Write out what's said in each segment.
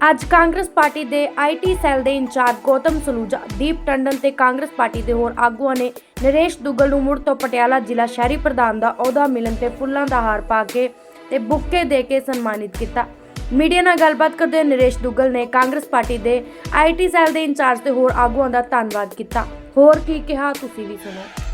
ਅੱਜ ਕਾਂਗਰਸ ਪਾਰਟੀ ਦੇ IT cell ਦੇ ਇੰਚਾਰਜ ਗੌਤਮ ਸਲੂਜਾ, ਦੀਪ ਟੰਡਨ ਤੇ ਕਾਂਗਰਸ ਪਾਰਟੀ ਦੇ ਹੋਰ ਆਗੂਆਂ ਨੇ ਨਰੇਸ਼ ਦੁੱਗਲ ਨੂੰ ਮੁੜ ਤੋਂ ਪਟਿਆਲਾ ਜ਼ਿਲ੍ਹਾ ਸ਼ਹਿਰੀ ਪ੍ਰਧਾਨ ਦਾ ਅਹੁਦਾ ਮਿਲਣ ਤੇ ਫੁੱਲਾਂ ਦਾ ਹਾਰ ਪਾ ਕੇ ਤੇ ਬੁੱਕੇ ਦੇ ਕੇ ਸਨਮਾਨਿਤ ਕੀਤਾ। ਮੀਡੀਆ ਨਾਲ ਗੱਲਬਾਤ ਕਰਦੇ ਹੋਏ ਨਰੇਸ਼ ਦੁੱਗਲ ਨੇ ਕਾਂਗਰਸ ਪਾਰਟੀ ਦੇ ਆਈਟੀ ਸੈੱਲ ਦੇ ਇੰਚਾਰਜ ਤੇ ਹੋਰ ਆਗੂਆਂ ਦਾ ਧੰਨਵਾਦ ਕੀਤਾ। ਹੋਰ ਕੀ ਕਿਹਾ ਤੁਸੀਂ ਵੀ ਸੁਣੋ।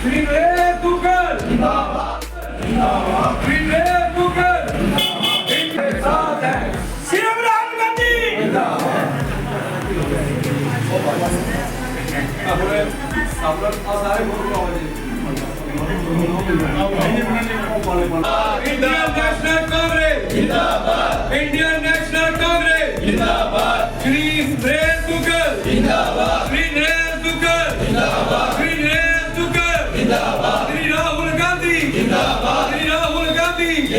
ਸ਼੍ਰੀ ਰੇ ਦੁਗਲ ਜਿੰਦਾਬਾਦ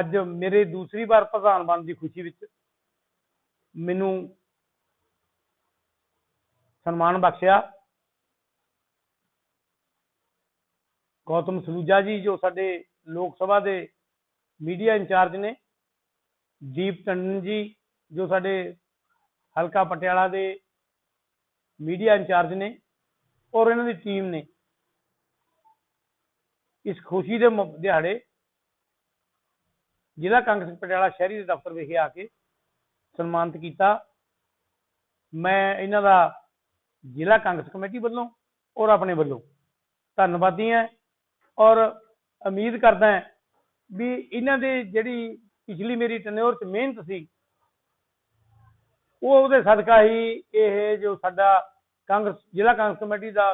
ਅੱਜ ਮੇਰੇ ਦੂਸਰੀ ਵਾਰ ਪ੍ਰਧਾਨ ਬਣਨ ਦੀ ਖੁਸ਼ੀ ਵਿੱਚ ਮੈਨੂੰ ਸਨਮਾਨ ਬਖਸ਼ਿਆ। ਗੌਤਮ ਸਲੂਜਾ ਜੀ, ਜੋ ਸਾਡੇ ਲੋਕ ਸਭਾ ਦੇ ਮੀਡੀਆ ਇੰਚਾਰਜ ਨੇ, ਦੀਪ ਟੰਡਨ ਜੀ, ਜੋ ਸਾਡੇ ਹਲਕਾ ਪਟਿਆਲਾ ਦੇ ਮੀਡੀਆ ਇੰਚਾਰਜ ਨੇ ਔਰ ਇਹਨਾਂ ਦੀ ਟੀਮ ਨੇ। ਇਸ ਖੁਸ਼ੀ ਦੇ ਦਿਹਾੜੇ ਜ਼ਿਲ੍ਹਾ ਕਾਂਗਰਸ ਪਟਿਆਲਾ ਸ਼ਹਿਰੀ ਦੇ ਦਫ਼ਤਰ ਵਿਖੇ ਆ ਕੇ ਸਨਮਾਨਿਤ ਕੀਤਾ। ਮੈਂ ਇਹਨਾਂ ਦਾ ਜ਼ਿਲ੍ਹਾ ਕਾਂਗਰਸ ਕਮੇਟੀ ਵੱਲੋਂ ਔਰ ਆਪਣੇ ਵੱਲੋਂ ਧੰਨਵਾਦੀ ਹਾਂ ਔਰ ਉਮੀਦ ਕਰਦਾ ਹਾਂ ਵੀ ਇਹਨਾਂ ਦੇ ਜਿਹੜੀ ਪਿਛਲੀ ਮੇਰੀ ਟੈਨਿਓਰ ਚ ਮਿਹਨਤ ਸੀ, ਉਹ ਉਹਦੇ ਸਦਕਾ ਹੀ ਇਹ ਜੋ ਸਾਡਾ ਕਾਂਗਰਸ, ਜ਼ਿਲ੍ਹਾ ਕਾਂਗਰਸ ਕਮੇਟੀ ਦਾ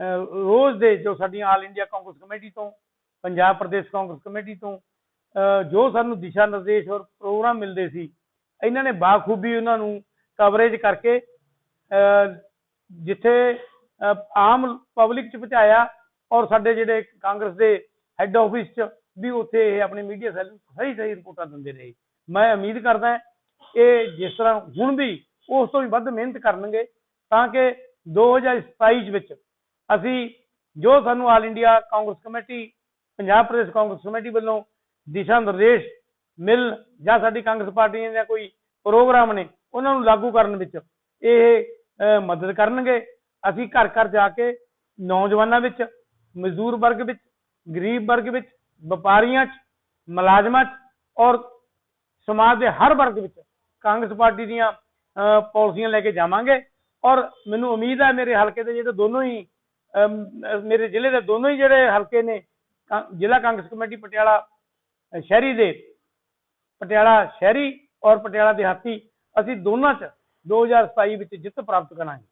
ਰੋਜ਼ ਦੇ ਜੋ ਸਾਡੀਆਂ ਆਲ ਇੰਡੀਆ ਕਾਂਗਰਸ ਕਮੇਟੀ ਤੋਂ, ਪੰਜਾਬ ਪ੍ਰਦੇਸ਼ ਕਾਂਗਰਸ ਕਮੇਟੀ ਤੋਂ ਜੋ ਸਾਨੂੰ ਦਿਸ਼ਾ ਨਿਰਦੇਸ਼ ਔਰ ਪ੍ਰੋਗਰਾਮ ਮਿਲਦੇ ਸੀ, ਇਹਨਾਂ ਨੇ ਬਾਖੂਬੀ ਉਹਨਾਂ ਨੂੰ ਕਵਰੇਜ ਕਰਕੇ ਜਿੱਥੇ ਆਮ ਪਬਲਿਕ ਚ ਪਹੁੰਚਾਇਆ ਔਰ ਸਾਡੇ ਜਿਹੜੇ ਕਾਂਗਰਸ ਦੇ ਹੈੱਡ ਆਫਿਸ ਚ ਵੀ ਉੱਥੇ ਇਹ ਆਪਣੇ ਮੀਡੀਆ ਸੈੱਲ ਨੂੰ ਸਹੀ ਸਹੀ ਰਿਪੋਰਟਾਂ ਦਿੰਦੇ ਰਹੇ। ਮੈਂ ਉਮੀਦ ਕਰਦਾ ਇਹ ਜਿਸ ਤਰ੍ਹਾਂ ਹੁਣ ਵੀ ਉਸ ਤੋਂ ਵੀ ਵੱਧ ਮਿਹਨਤ ਕਰਨਗੇ, ਤਾਂ ਕਿ 2027 ਵਿੱਚ ਅਸੀਂ ਜੋ ਸਾਨੂੰ All India Congress committee, Punjab Pradesh Congress committee ਵੱਲੋਂ ਦਿਸ਼ਾ ਨਿਰਦੇਸ਼ ਮਿਲ ਜਾਂ ਸਾਡੀ ਕਾਂਗਰਸ ਪਾਰਟੀ ਦੇ ਕੋਈ ਪ੍ਰੋਗਰਾਮ ਨੇ ਉਹਨਾਂ ਨੂੰ ਲਾਗੂ ਕਰਨ ਵਿੱਚ ਇਹ ਮਦਦ ਕਰਨਗੇ। ਅਸੀਂ ਘਰ ਘਰ ਜਾ ਕੇ ਨੌਜਵਾਨਾਂ ਵਿੱਚ ਮਜ਼ਦੂਰ ਵਰਗ ਵਿੱਚ ਗਰੀਬ ਵਰਗ ਵਿੱਚ ਵਪਾਰੀਆਂ 'ਚ ਮੁਲਾਜ਼ਮਾਂ 'ਚ ਔਰ ਸਮਾਜ ਦੇ ਹਰ ਵਰਗ ਵਿੱਚ ਕਾਂਗਰਸ ਪਾਰਟੀ ਦੀਆਂ ਅਹ, ਪਾਲਿਸੀਆਂ ਲੈ ਕੇ ਜਾਵਾਂਗੇ। ਔਰ ਮੈਨੂੰ ਉਮੀਦ ਹੈ ਮੇਰੇ ਹਲਕੇ ਦੇ ਜਿਹੜੇ ਦੋਨੋਂ ਹੀ ਮੇਰੇ ਜ਼ਿਲ੍ਹੇ ਦੇ ਦੋਨੋਂ ਹੀ ਜਿਹੜੇ ਹਲਕੇ ਨੇ ਕਾਂ- ਜ਼ਿਲ੍ਹਾ ਕਾਂਗਰਸ ਕਮੇਟੀ ਪਟਿਆਲਾ ਸ਼ਹਿਰੀ ਦੇ ਪਟਿਆਲਾ ਸ਼ਹਿਰੀ ਔਰ ਪਟਿਆਲਾ ਦਿਹਾਤੀ ਅਸੀਂ ਦੋਨਾਂ 'ਚ 2027 ਵਿੱਚ ਜਿੱਤ ਪ੍ਰਾਪਤ ਕਰਾਂਗੇ।